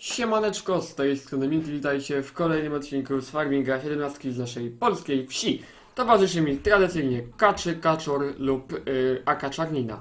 Siemaneczko, z tej strony Minty, witajcie w kolejnym odcinku z Farminga 17 z naszej polskiej wsi. Towarzyszy mi tradycyjnie Kaczy, Kaczor lub yy, Aka Czarnina.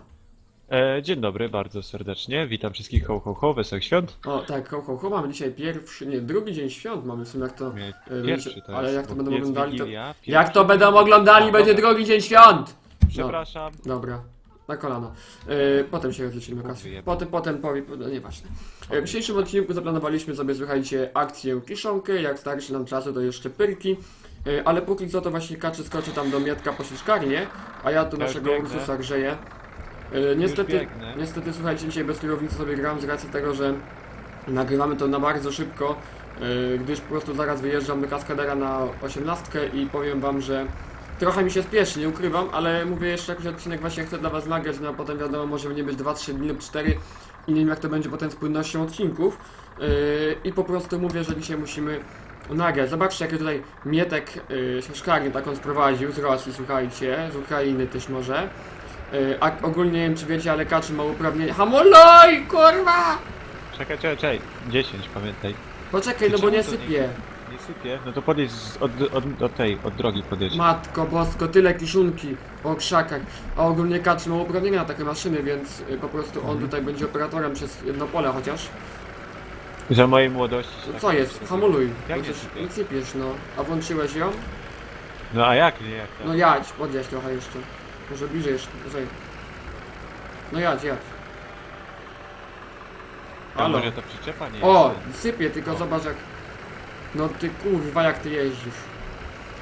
E, dzień dobry, bardzo serdecznie. Witam wszystkich ho, ho, ho, wesołych świąt. O tak, ho, ho, ho, mamy dzisiaj pierwszy, nie, drugi dzień świąt mamy w sumie jak to... Nie, yy, Pierwszy to ale jest, jak to bo będą jest oglądali, to... Wigilia, Jak pierwszy- to będą oglądali, A, będzie dobra, drugi dzień świąt! Przepraszam. Dobra, na kolana. Yy, potem się rozliczymy kasy. Potem, potem powie, no nieważne. Yy, W dzisiejszym odcinku zaplanowaliśmy sobie, słuchajcie, akcję kiszonkę, jak starszy nam czasu to jeszcze pyrki. Yy, Ale póki co to właśnie kaczy skoczy tam do Mietka po sieczkarnię, a ja tu naszego biegnę. Ursusa grzeję. Yy, Niestety, biegnę. niestety słuchajcie, dzisiaj bez kierownicy sobie gram z racji tego, że nagrywamy to na bardzo szybko, yy, gdyż po prostu zaraz wyjeżdżam do Kaskadera na 18 i powiem wam, że trochę mi się spieszy, nie ukrywam, ale mówię jeszcze jakiś odcinek właśnie chcę dla was nagrać, no a potem wiadomo może nie być 2-3 dni lub 4 i nie wiem jak to będzie potem z płynnością odcinków yy, i po prostu mówię, że dzisiaj musimy nagrać. Zobaczcie jakie tutaj Mietek yy, szklarnię taką sprowadził z Rosji, słuchajcie, z Ukrainy też może. Yy, a ogólnie nie wiem czy wiecie, ale Kaczy ma uprawnienie. Hamuloj, kurwa! Czekaj, czekaj, czekaj. 10, pamiętaj. Poczekaj, no bo nie- sypie. Nie sypie? No to podjedź z, od, od, od tej, od drogi podjedź. Matko bosko, tyle kiszunki po krzakach. A ogólnie Kaczy ma uprawnienia na takie maszyny, więc y, po prostu on tutaj będzie operatorem przez jedno pole chociaż. Za mojej młodości. To tak co jest? Hamuluj. Jak No nie coś- sypie? Nie sypiesz, no. A włączyłeś ją? No a jak nie, jak? No jadź, podjedź trochę jeszcze. Może bliżej jeszcze, bliżej. No jadź, jadź. A Halo. może to przyczepa nie O, jest? sypie, tylko O. zobacz jak... No ty kurwa, jak ty jeździsz.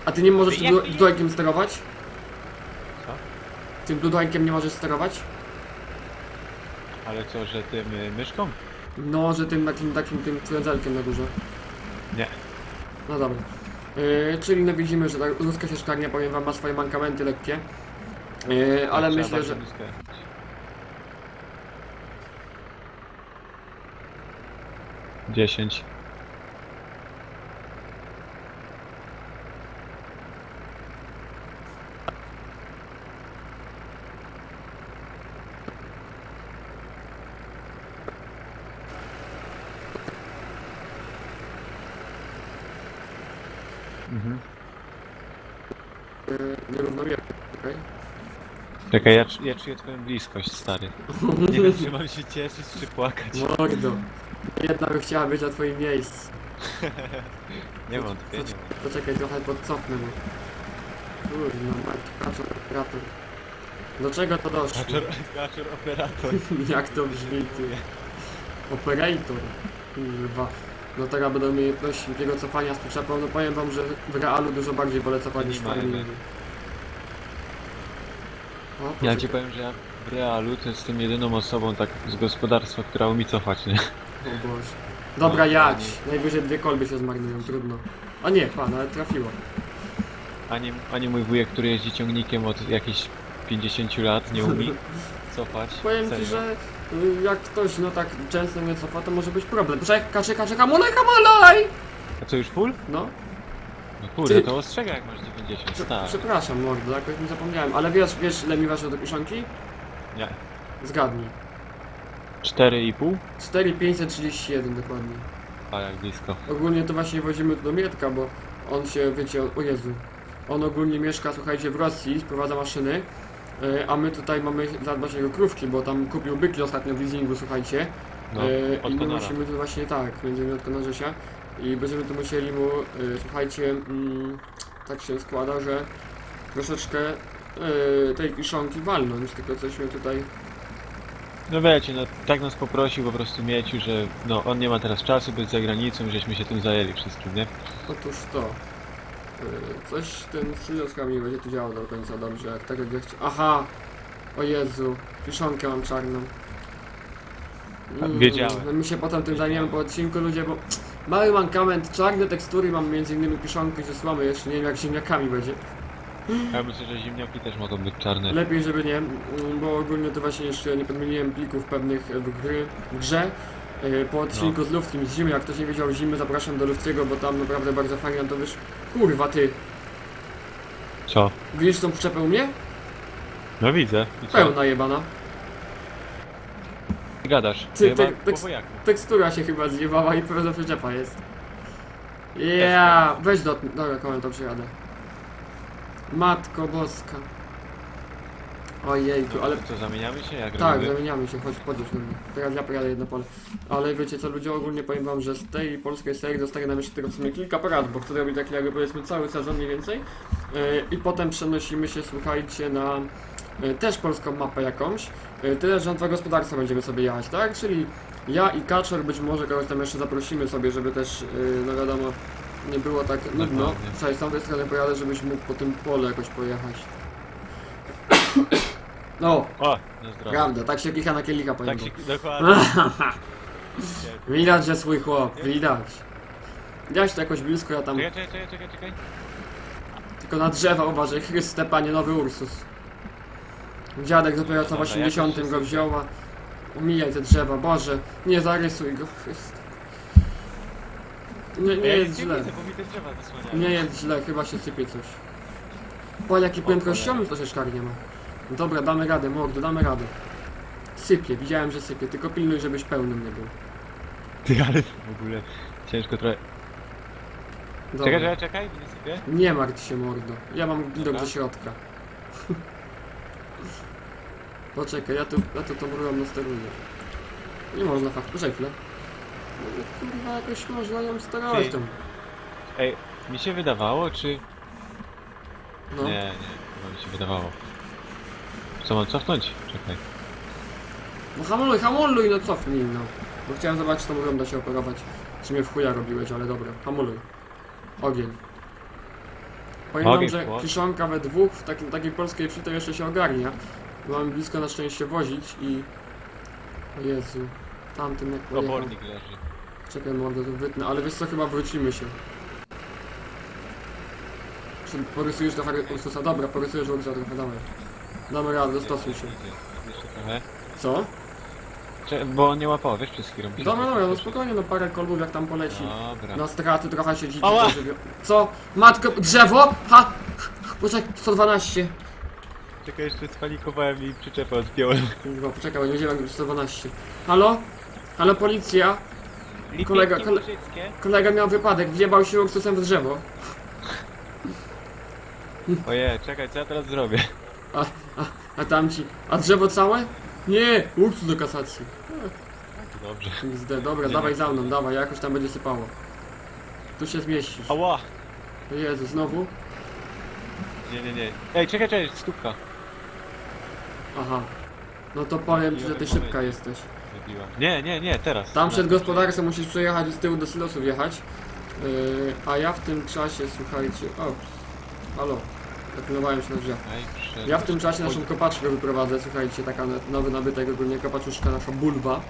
A ty nie możesz tym ty dudońkiem sterować? Co? Tym dudońkiem nie możesz sterować? Ale co, że tym y, myszką? No, że tym takim, takim tym frędzelkiem na górze. Nie. No dobra. Yy, czyli no widzimy, że ta ruska sieczkarnia, powiem wam, ma swoje mankamenty lekkie. Yy, ale Trzeba myślę, bardzo że... nisko jechać. Dziesięć. Mhm. Yy, nierównomiernie, okej? Czekaj, ja, czu- ja czuję twoją bliskość, stary. Nie wiem, czy mam się cieszyć, czy płakać. Mordo. Jedna by chciała być na twoim miejscu. Nie wątpię, nie wątpię. Poczekaj, trochę podcofnę, bo... Kurno, mać, kaczor, operator. Do czego to doszło? Gaczor, gaczor operator. Jak to brzmi, ty? Operator. Kurwa. No teraz będą umiejętności szybkiego cofania z przyczepą. No powiem wam, że w realu dużo bardziej wolę cofać niż w farmingu. O, Ja ci powiem, że ja w realu to jestem jedyną osobą tak z gospodarstwa, która umie cofać, nie? O Boże. Dobra, No, jadź. Najwyżej dwie kolby się zmarnują, trudno. A nie, pan, ale trafiło. Ani, ani mój wujek, który jeździ ciągnikiem od jakichś 50 lat, nie umie cofać. Powiem ci, Serio. że y, jak ktoś no tak często nie cofa, to może być problem. Czekaj, czekaj, czekaj, hamulej, hamulej! A co już full? No, No kurde, Ty- to ostrzega jak masz 90, prze, tak. przepraszam mordo, jakoś mi zapomniałem. Ale wiesz, wiesz ile mi wasze do kieszonki? Nie. Zgadnij. 4,5? 4531 dokładnie. A jak blisko. Ogólnie to właśnie wozimy tu do Mietka, bo on się, wiecie, o Jezu. On ogólnie mieszka, słuchajcie, w Rosji, sprowadza maszyny, a my tutaj mamy zadbać o jego krówki, bo tam kupił byki ostatnio w leasingu, słuchajcie. No, E, I my musimy tu właśnie tak, będziemy od Konarzysia i będziemy tu musieli mu, e, słuchajcie, mm, tak się składa, że troszeczkę e, tej kiszonki walnąć, tylko cośmy tutaj, No wiecie, no tak nas poprosił po prostu Mieciu, że no on nie ma teraz czasu być za granicą, żeśmy się tym zajęli wszystkim, nie? otóż to, e, coś ten silos chyba nie będzie tu działał do końca dobrze, jak tego nie chcia... Aha! O Jezu, kiszonkę mam czarną. wiedziałem. No my się potem tym zajmiemy po odcinku ludzie, bo mały mankament, czarne tekstury mam między innymi kiszonki ze słomy, jeszcze nie wiem jak z ziemniakami będzie. Ja myślę, że ziemniaki też mogą być czarne. Lepiej, żeby nie, mm, bo ogólnie to właśnie jeszcze nie podmieniłem plików pewnych w, gry, w grze. E, Po odcinku z Luftim z zimy, jak ktoś nie wiedział zimy, zapraszam do Luftiego, bo tam naprawdę bardzo fajnie nam to wyszło. Kurwa ty, Co? widzisz tą przyczepę u mnie? No widzę. I co? Pełna jebana. Ty gadasz. Ty- Ty, ty- chyba ty- po wojaku. Tekstura się chyba zjebała i pewna przyczepa jest. Ja, weź do... Dobra, kołem to przyjadę. Matko boska. Ojejku, ale... Co, zamieniamy się? Jak Tak, robimy? zamieniamy się, chodź, podjedź na mnie. Teraz ja pojadę jedno pole. Ale wiecie co, ludzie, ogólnie powiem wam, że z tej polskiej serii dostaję nam jeszcze tego w sumie kilka porad, bo chcę robić taki jakby powiedzmy cały sezon mniej więcej. Yy, I potem przenosimy się, słuchajcie, na yy, też polską mapę jakąś. Yy, tyle, że na dwa gospodarstwa będziemy sobie jechać, tak? Czyli ja i Kaczor, być może kogoś tam jeszcze zaprosimy sobie, żeby też, yy, no wiadomo, nie było tak nudno. Dokładnie. Słuchaj, z tamtej strony pojadę, żebyś mógł po tym polu jakoś pojechać. No, O, na zdrowie. Prawda, tak się kicha na kielicha powiem. Tak się, dokładnie. Widać, że swój chłop, widać. Widziałeś to jakoś blisko, ja tam Czekaj, czekaj, czekaj, czekaj, czekaj. tylko na drzewa uważaj, Chryste Panie, nowy Ursus. Dziadek dopiero co w Dobra, 80 jakoś go wziął, a omijaj te drzewa, Boże, nie zarysuj go, Chryste. Nie, nie Ja jest nic nie źle, widzę, bo mi te drzewa zasłaniają. nie jest źle, chyba się sypie coś. Po jaki prędkościowy to się szkarnie ma. Dobra, damy radę, mordo, damy radę. Sypie, widziałem, że sypie, tylko pilnuj, żebyś pełnym nie był. Ty, ale w ogóle ciężko trochę. Dobra. Czekaj, czekaj, czekaj, nie sypię. Nie martw się mordo. Ja mam widok Dobra. do środka. Poczekaj, ja tu, ja tu tą rurą nasteruję. Nie można fakt, poczekaj chwilę. No, Kurwa, jakoś można ją sterować Ty. tam. Ej, mi się wydawało, czy... No. Nie, nie, chyba mi się wydawało. Co mam cofnąć? Czekaj. no hamuluj, hamuluj, no cofnij no. Bo chciałem zobaczyć, czy tą rurą da się operować. Czy mnie w chuja robiłeś, ale dobra, hamuluj. Ogień. Wam, Ogień, że chłop. kiszonka we dwóch w takim, takiej polskiej wsi to jeszcze się ogarnia. Mamy blisko na szczęście wozić i... O Jezu. Tamtym jak pojechał. Obornik leży. Czekaj, mogę to wytnę, ale wiesz co, chyba wrócimy się. Czy porysujesz trochę Ursusa? Dobra, porysujesz Ursusa trochę, dawaj. Damy radę, dostosuj się. Idzie, Jeszcze trochę. Co? Cze- bo nie łapał, wiesz, przez chwilę. Dobra, dobra, no spokojnie, no parę kolbów jak tam poleci. Dobra. Na straty trochę się dziki Ała! pożywio. Co? Matko, drzewo? Ha! Poczekaj, 112. Czekaj, jeszcze spanikowałem i przyczepę odpiąłem. Kurwa, poczekaj, bo nie wiedziałem, jak 112. Halo? Halo, policja? Kolega, kole- Kolega miał wypadek, wjebał się Ursusem w drzewo. Oje, czekaj, co ja teraz zrobię? A tamci, a drzewo całe? Nie, Ursus do kasacji. Dobrze. XD, dobra, Nie, dawaj za mną, dawaj, jakoś tam będzie sypało. Tu się zmieścisz. Ała! Jezu, znowu? Nie, nie, nie. Ej, czekaj, czekaj, stópka. Aha. No to powiem ci, że ty szybka jesteś. Wybiła. Nie, nie, nie, teraz. Tam przed gospodarstwem musisz przejechać i z tyłu do silosu wjechać. Yy, a ja w tym czasie, słuchajcie... O, halo. Zapilnowałem się na drzwiach. Ja w tym czasie naszą kopaczkę wyprowadzę, słuchajcie, taka nowy nabytek, ogólnie kopaczuszka, nasza bulwa.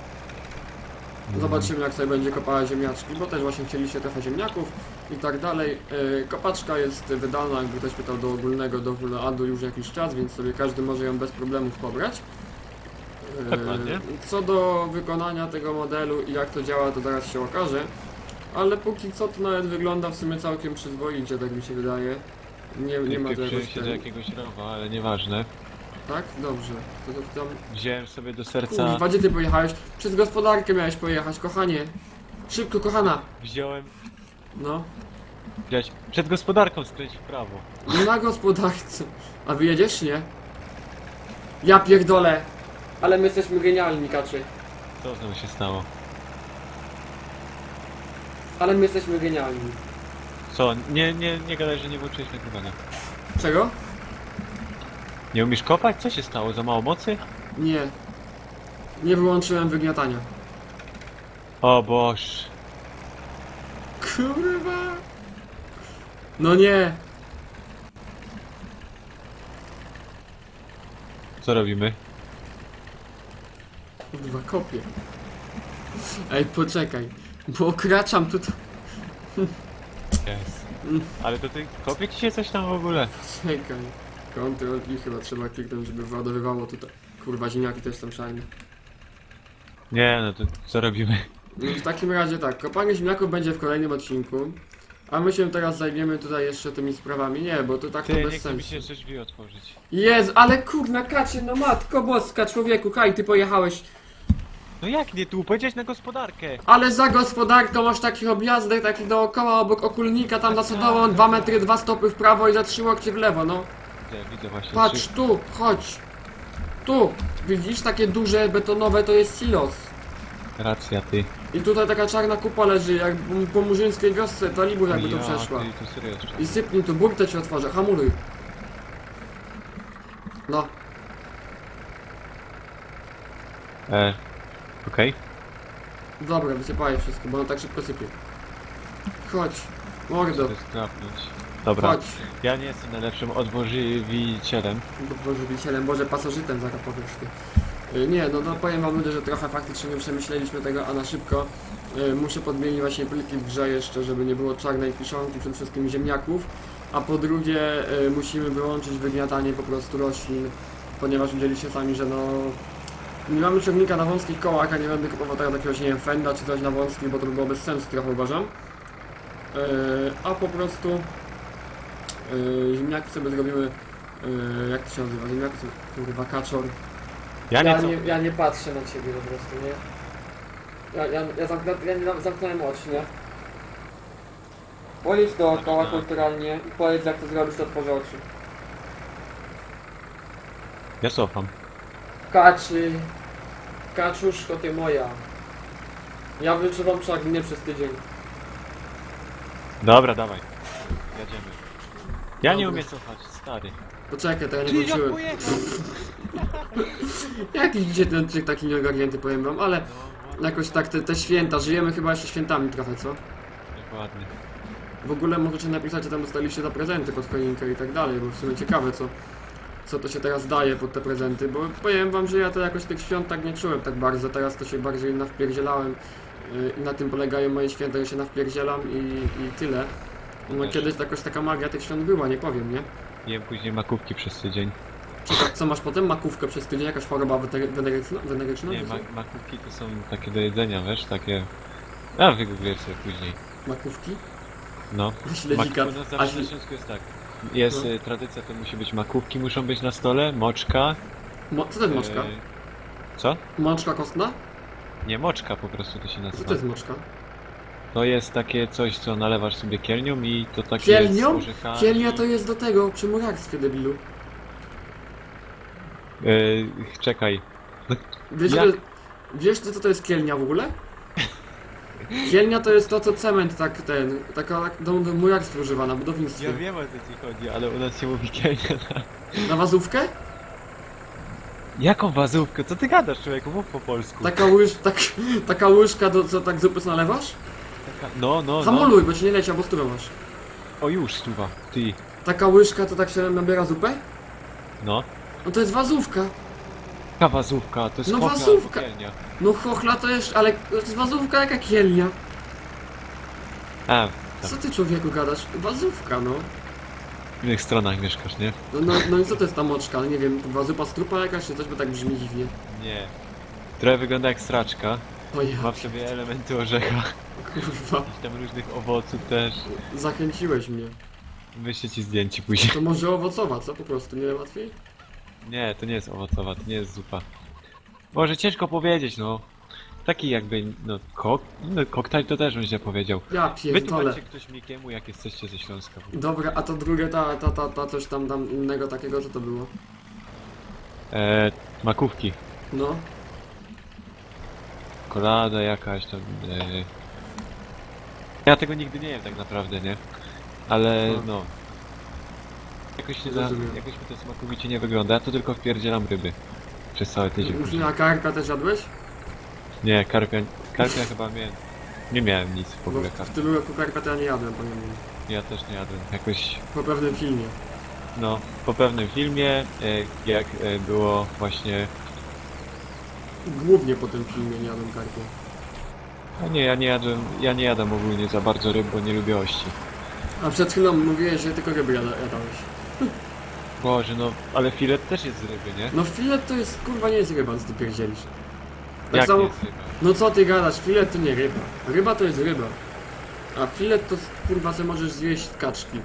Zobaczymy jak sobie będzie kopała ziemniaczki, bo też właśnie chcieliście trochę ziemniaków i tak dalej. Yy, Kopaczka jest wydana, jakby ktoś pytał, do ogólnego dowu adu już jakiś czas, więc sobie każdy może ją bez problemów pobrać. Yy, Dokładnie. Co do wykonania tego modelu i jak to działa, to zaraz się okaże. Ale póki co to nawet wygląda w sumie całkiem przyzwoicie, tak mi się wydaje. Nie, nie ma jakoś się do jakiegoś rowa, ale nieważne. Tak? Dobrze. To, to tam... Wziąłem sobie do serca... Kurwa, gdzie ty pojechałeś? Przez gospodarkę miałeś pojechać, kochanie. Szybko, kochana. Wziąłem... No. Wziąć... Przed gospodarką skręć w prawo. Nie na gospodarce. A wyjedziesz, nie? Ja pierdolę. Ale my jesteśmy genialni, kaczy. Co znowu się stało? Ale my jesteśmy genialni. Co? Nie, nie, nie gadaj, że nie włączyłeś nagrywania. Czego? Nie umiesz kopać? Co się stało? Za mało mocy? Nie. Nie wyłączyłem wygniatania. O boż. Kurwa. No nie. Co robimy? Kurwa, kopię. Ej, poczekaj. Bo okraczam tutaj. Jest. Ale to ty... Kopie ci się coś tam w ogóle? Czekaj. Ctrl i chyba trzeba kliknąć, żeby wyładowywało tutaj. Kurwa, ziemniaki też są szajne. Nie, no to co robimy? No w takim razie tak, kopanie ziemniaków będzie w kolejnym odcinku. A my się teraz zajmiemy tutaj jeszcze tymi sprawami. Nie, bo to tak to Ty, bez nie chce mi sensu. się jeszcze drzwi otworzyć. Jezu, ale kurna kacie, no matko boska, człowieku, kaj, ty pojechałeś. No jak nie tu? Powiedziałeś na gospodarkę. Ale za gospodarką masz takich objazdek, takich dookoła, obok okulnika, tam za sobą 2 metry, 2 stopy w prawo i za 3 łokcie w lewo, no. Widzę, widzę właśnie. Patrz trzy- tu, chodź. Tu, widzisz, takie duże, betonowe to jest silos. Racja, ty. I tutaj taka czarna kupa leży, jak po murzyńskiej wiosce, talibów jakby tu Ja, przeszła. Ty, to serio jeszcze. I sypnij tu, burtę ci otworzę, hamuluj. No, E, okej. dobra, wysypaj wszystko, bo on tak szybko sypie. Chodź, mordo, Chcę skrapnąć. Dobra, chodź. ja nie jestem najlepszym odwożywicielem. Bożywicielem, Boże, pasożytem zaraz powiesz ty. Y, Nie, no to powiem wam ludzie, że trochę faktycznie nie przemyśleliśmy tego, a na szybko y, muszę podmienić właśnie pliki w grze jeszcze, żeby nie było czarnej kiszonki, przede wszystkim ziemniaków, a po drugie y, musimy wyłączyć wygniatanie po prostu roślin, ponieważ widzieliście sami, że no nie mamy ciągnika na wąskich kołach, a nie będę kupował teraz jakiegoś, nie wiem, fenda czy coś na wąskich, bo to by było bez sensu trochę uważam. Y, A po prostu y, ziemniaki sobie zrobimy Yy, jak to się nazywa? Jak to kurwa kaczor? Ja nie co? nie, ja nie patrzę na ciebie po prostu, nie? Ja, ja, ja, zamknę, ja nie zamknąłem oczy, nie? Pojedź dookoła kulturalnie i powiedz jak to zrobisz, to otworzę oczy. Ja cofam. Kaczy, kaczuszko ty moja. Ja wyczuwam czarnie przez tydzień. Dobra, dawaj. Jedziemy. Ja nie Dobra. umiem cofać, stary. Poczekaj, to ja nie włączyłem. pojechał? Jakiś dzisiaj ten odcinek taki nieogarnięty powiem wam, ale No, jakoś tak te, te święta, żyjemy chyba jeszcze świętami trochę, co? dokładnie. W ogóle możecie napisać, co tam dostaliście za prezenty pod choinkę i tak dalej, bo w sumie ciekawe, co, co to się teraz daje pod te prezenty, bo powiem wam, że ja to jakoś tych świąt tak nie czułem tak bardzo, teraz to się bardziej nawpierdzielałem yy, i na tym polegają moje święta, że się nawpierdzielam i, i tyle. No Też. kiedyś jakoś taka magia tych świąt była, nie powiem, nie? Jem później makówki przez tydzień. Co, co masz potem? Makówkę przez tydzień, jakaś choroba wenery- weneryczna? weneryczna? Nie, czy ma makówki to są takie do jedzenia, wiesz, takie... A, wygooglujesz sobie później. Makówki? No. Śledzika. Mak- u nas A Śląsku jest tak. Jest y, tradycja, to musi być makówki, muszą być na stole, moczka. Mo co to jest moczka? y, Co? Moczka kostna? Nie, moczka po prostu to się Co nazywa. to jest moczka? To jest takie coś, co nalewasz sobie kielnią i to takie Kielnią? z orzechami. Kielnia to jest do tego, przy murarstwie, debilu. Y, czekaj. Wiesz, Jak? wiesz co to jest kielnia w ogóle? Kielnia to jest to, co cement tak ten, taka tak do, do murarstwa używa na budownictwie. Ja wiem o co ci chodzi, ale u nas się mówi kielnia na... Na wazówkę? Jaką wazówkę? Co ty gadasz, człowieku? Mów po polsku. Taka, łyż, tak, taka łyżka, do, co tak zupy nalewasz? Taka... No, no, no. Hamuluj, bo ci nie leci, albo stówę masz. O już, stuwa. Ty. Taka łyżka, to tak się nabiera zupę? No. No to jest wazówka. Jaka wazówka? To jest No chochla wazówka. No chochla to jest, ale to jest wazówka jaka kielnia. A, Co ty człowieku gadasz? Wazówka, no. w innych stronach mieszkasz, nie? No, no, no i co to jest ta moczka? Nie wiem, wazupa strupa jakaś, czy coś, bo tak brzmi dziwnie. Nie. Trochę wygląda jak straczka. O ja, Ma w sobie elementy orzecha. kurwa, Jakichś tam różnych owoców też. zachęciłeś mnie. Wyślę ci zdjęcie później. To może owocowa, co po prostu, nie łatwiej? Nie, to nie jest owocowa, to nie jest zupa. Może ciężko powiedzieć, no. Taki jakby, no, kok... No, koktajl to też bym źle powiedział. Ja pierdolę. Wytłumaczcie ktoś Mikiemu, jak jesteście ze Śląska. Dobra, a to drugie, ta, ta, ta, ta coś tam, tam innego takiego, co to było? Eee, makówki. No, Kolada jakaś tam. Eee. Ja tego nigdy nie jem tak naprawdę, nie? Ale No. no. Jakoś, nie za, Rozumiem. jakoś mi to smakowicie nie wygląda. Ja to tylko wpierdzielam ryby. Przez cały tydzień. później. a karpia też jadłeś? Nie, karpia, karpia chyba miałem. Nie miałem nic w Bo ogóle w, w karpia. tym roku karpia to ja nie jadłem, wam. Ja też nie jadłem. Jakoś, Po pewnym filmie. no, po pewnym filmie, e, jak e, było właśnie... Głównie po tym filmie nie jadłem karpia. A nie, ja nie jadłem, ja nie jadam ogólnie za bardzo ryb, bo nie lubię ości. A przed chwilą mówiłeś, że tylko ryby jada, jadałeś. Boże, no, ale filet też jest z ryby, nie? No filet to jest, kurwa, nie jest ryba, co ty pierdzielisz. Tak Jak samo, nie jest ryba? no co ty gadasz, filet to nie ryba. Ryba to jest ryba. A filet to, kurwa, co możesz zjeść z kaczki.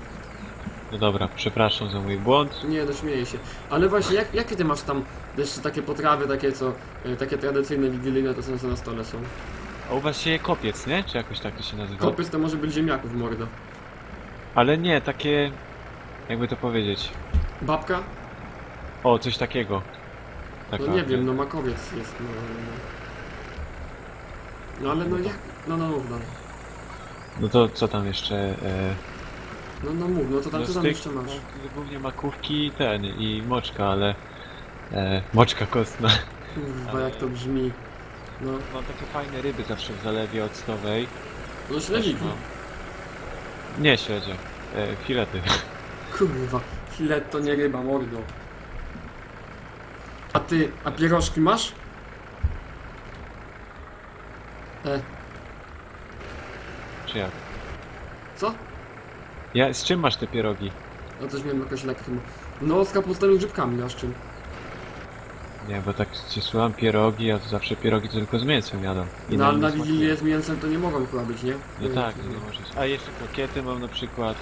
No dobra, przepraszam za mój błąd. Nie, no śmieję się. Ale właśnie, jak, jakie ty masz tam jeszcze takie potrawy, takie co, e, takie tradycyjne, wigilijne, to są co na stole są? A u was się je kopiec, nie? Czy jakoś tak to się nazywa? Kopyc to może być ziemniaków, mordo. Ale nie, takie... Jakby to powiedzieć. Babka? O, coś takiego. Taka, No nie wiem, no makowiec jest, no... No ale no jak? No no mów, no. No to co tam jeszcze? E, No no mów, no to tam no co tam jeszcze masz? no, głównie makówki i ten, i moczka, ale... E, moczka kostna. Kurwa, jak to brzmi. No, Mam takie fajne ryby zawsze w zalewie octowej. no śledziki. No. Nie śledzie. E, filety. Kurwa, filet to nie ryba, mordo. A ty, a pierożki masz? E, Czy jak? co? Ja, z czym masz te pierogi? No też miałem jakoś lekko. No z kapustą i grzybkami, a z czym? Nie, bo tak ci słucham pierogi, a to zawsze pierogi to tylko z mięsem jadą. No ale na nie Wigilię smakuje. z mięsem to nie mogą chyba być, nie? No Nie, tak, nie. no nie możesz. A jeszcze krokiety mam na przykład.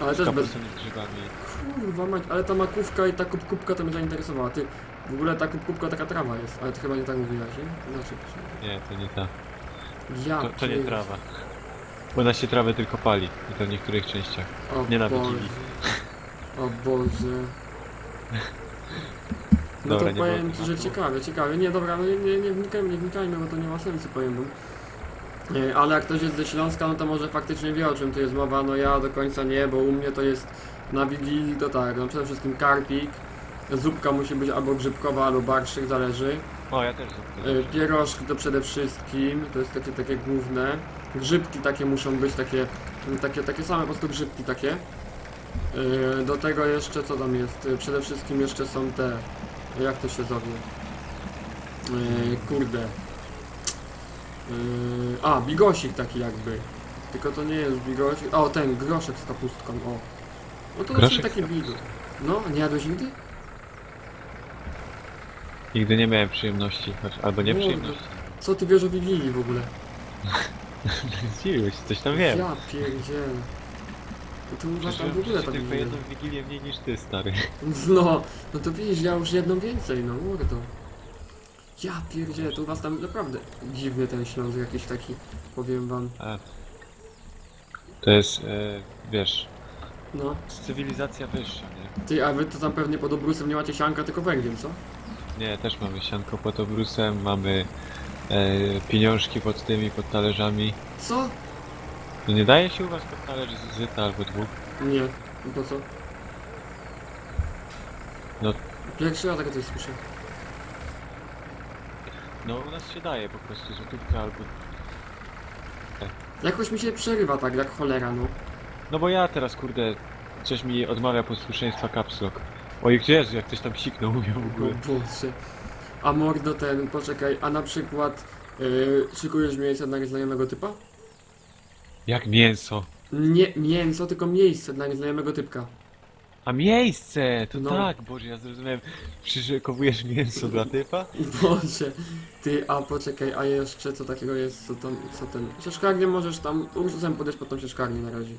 Ale też bez... Kurwa mać, ale ta makówka i ta kubkubka to mnie zainteresowała. Ty, w ogóle ta kubkubka taka trawa jest, ale ty chyba nie tak mówiłaś, nie? Znaczy, Nie, to nie ta. ja To, to nie trawa. Bo na się trawę tylko pali. I to w niektórych częściach. O Nie na Boże. Wigilii. O Boże. No Dobra, to nie powiem było ci, że ciekawe, ciekawe. Nie, dobra, no nie, nie, nie wnikajmy, nie wnikajmy, bo to nie ma sensu, powiem wam. E, Ale jak ktoś jest ze Śląska, no to może faktycznie wie o czym tu jest mowa. No ja do końca nie, bo u mnie to jest na Wigilii to tak, no przede wszystkim karpik. Zupka musi być albo grzybkowa, albo barszyk, zależy. O, ja też E, zawsze. Pierożki to przede wszystkim, to jest takie, takie główne. Grzybki takie muszą być, takie, takie, takie same po prostu grzybki takie. E, Do tego jeszcze, co tam jest? E, Przede wszystkim jeszcze są te, jak to się zowie? E, Kurde. E, A, bigosik taki jakby. Tylko to nie jest bigosik. O, ten groszek z kapustką, o. No to Groszek właśnie z taki bigos. No, nie jadłeś nigdy? Nigdy nie miałem przyjemności. choć- Albo nie Kurde. przyjemności. Co ty wiesz o Wigilii w ogóle? Zdziwiłeś, coś tam wiem. Ja pierdzielę. No to was tam w ogóle tak tylko jedną wigilię mniej niż ty, stary. No, no to widzisz, ja już jedną więcej, no mordo. Ja pierdzielę, to u was tam naprawdę dziwny ten Śląsk jakiś taki, powiem wam. A. To jest, e, wiesz, No, cywilizacja wyższa, nie? ty, a wy to tam pewnie pod obrusem nie macie sianka, tylko węgiel, co? Nie, też mamy sianko pod obrusem, mamy e, pieniążki pod tymi, pod talerzami. Co? No nie daje się u was pod talerz z zyta albo dwóch? Nie, no po co? No. Pierwszy raz takie coś słyszę. No u nas się daje po prostu złotówka albo... Jakoś mi się przerywa tak, jak cholera, no. No bo ja teraz, kurde, coś mi odmawia posłuszeństwa kapslok. Oj, gdzie jest, jak ktoś tam siknął mówię w O ogóle. Boże. A mordo ten, poczekaj, a na przykład yy, szykujesz miejsce dla nieznajomego typa? Jak mięso. Nie mięso, tylko miejsce dla nieznajomego typka. A miejsce! To No. tak, Boże, ja zrozumiałem. Przyszykowujesz mięso dla typa? Boże, ty, a poczekaj, a jeszcze co takiego jest, co tam, co ten, sieszkarnię możesz tam, ursusem podejść pod tą sieszkarnię na razie.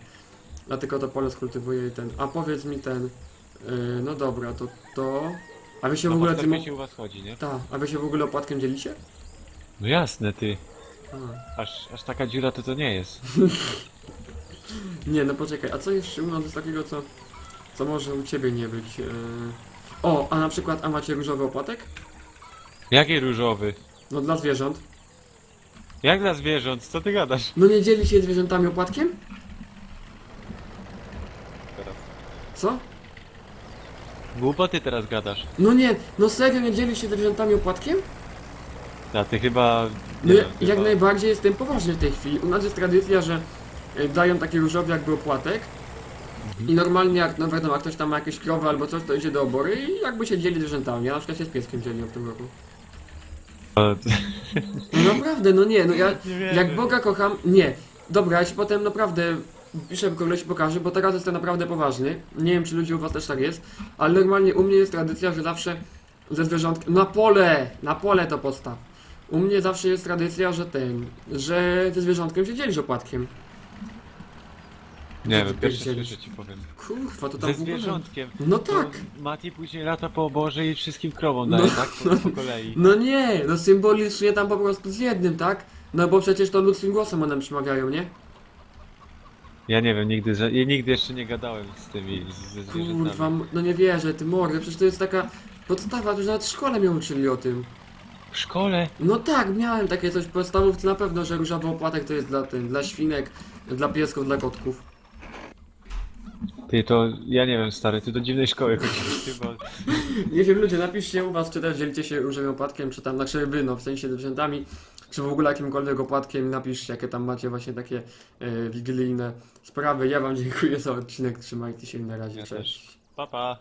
Ja tylko to pole skultywuję i ten, a powiedz mi ten, yy, no dobra, to to, a wy się w No ogóle po tym, się u was chodzi, nie? ta, a wy się w ogóle opłatkiem dzielicie? No jasne, ty. A. Aż, aż taka dziura to to nie jest. Nie, no poczekaj, a co jeszcze u nas jest takiego, co, co może u ciebie nie być? Yy... O, a na przykład, a macie różowy opłatek? Jaki różowy? No dla zwierząt. Jak dla zwierząt? Co ty gadasz? No nie dzieli się zwierzętami opłatkiem? Teraz. Co? Głupoty teraz gadasz. No nie, no serio nie dzieli się zwierzętami opłatkiem? A ty chyba... No ja, wiem, jak chyba- najbardziej jestem poważny w tej chwili. U nas jest tradycja, że e, dają taki różowy jakby opłatek i normalnie jak, no wiadomo, jak ktoś tam ma jakieś krowy albo coś, to idzie do obory i jakby się dzieli zwierzętami. Ja na przykład się z pieskiem dzieliłem w tym roku. No naprawdę, no nie, no ja Nie wierzę. jak Boga kocham, nie. Dobra, ja ci potem naprawdę piszę kogoś pokażę, bo teraz jestem naprawdę poważny. Nie wiem, czy ludzie u was też tak jest, ale normalnie u mnie jest tradycja, że zawsze ze zwierzątkiem... Na pole! Na pole to postaw. U mnie zawsze jest tradycja, że ten, że ze zwierzątkiem się dzielisz opłatkiem. Nie Co wiem, pierwsze słyszę ci powiem. Kurwa, to tam Ze w ogóle... zwierzątkiem. No To tak. Mati później lata po oborze i wszystkim krowom No, daje, tak? Po, po kolei. No nie, no symbolicznie tam po prostu z jednym, tak? No bo przecież to ludzkim głosem one przemawiają, nie? Ja nie wiem, nigdy, że, ja nigdy jeszcze nie gadałem z tymi, z- ze zwierzętami. Kurwa, m- no nie wierzę, ty mordę, przecież to jest taka podstawa, że nawet w szkole mnie uczyli o tym. W szkole? No tak, miałem takie coś w podstawówce na pewno, że różowy opłatek to jest dla tym, dla świnek, dla piesków, dla kotków. Ty to, ja nie wiem stary, ty do dziwnej szkoły chodzisz chyba. Nie wiem, ludzie, napiszcie u was, czy też dzielicie się różowym opłatkiem, czy tam, znaczy wy, no w sensie zwierzętami, czy w ogóle jakimkolwiek opłatkiem, napiszcie, jakie tam macie właśnie takie e, wigilijne sprawy. Ja wam dziękuję za odcinek, trzymajcie się, na razie, Ja cześć. też. Pa pa.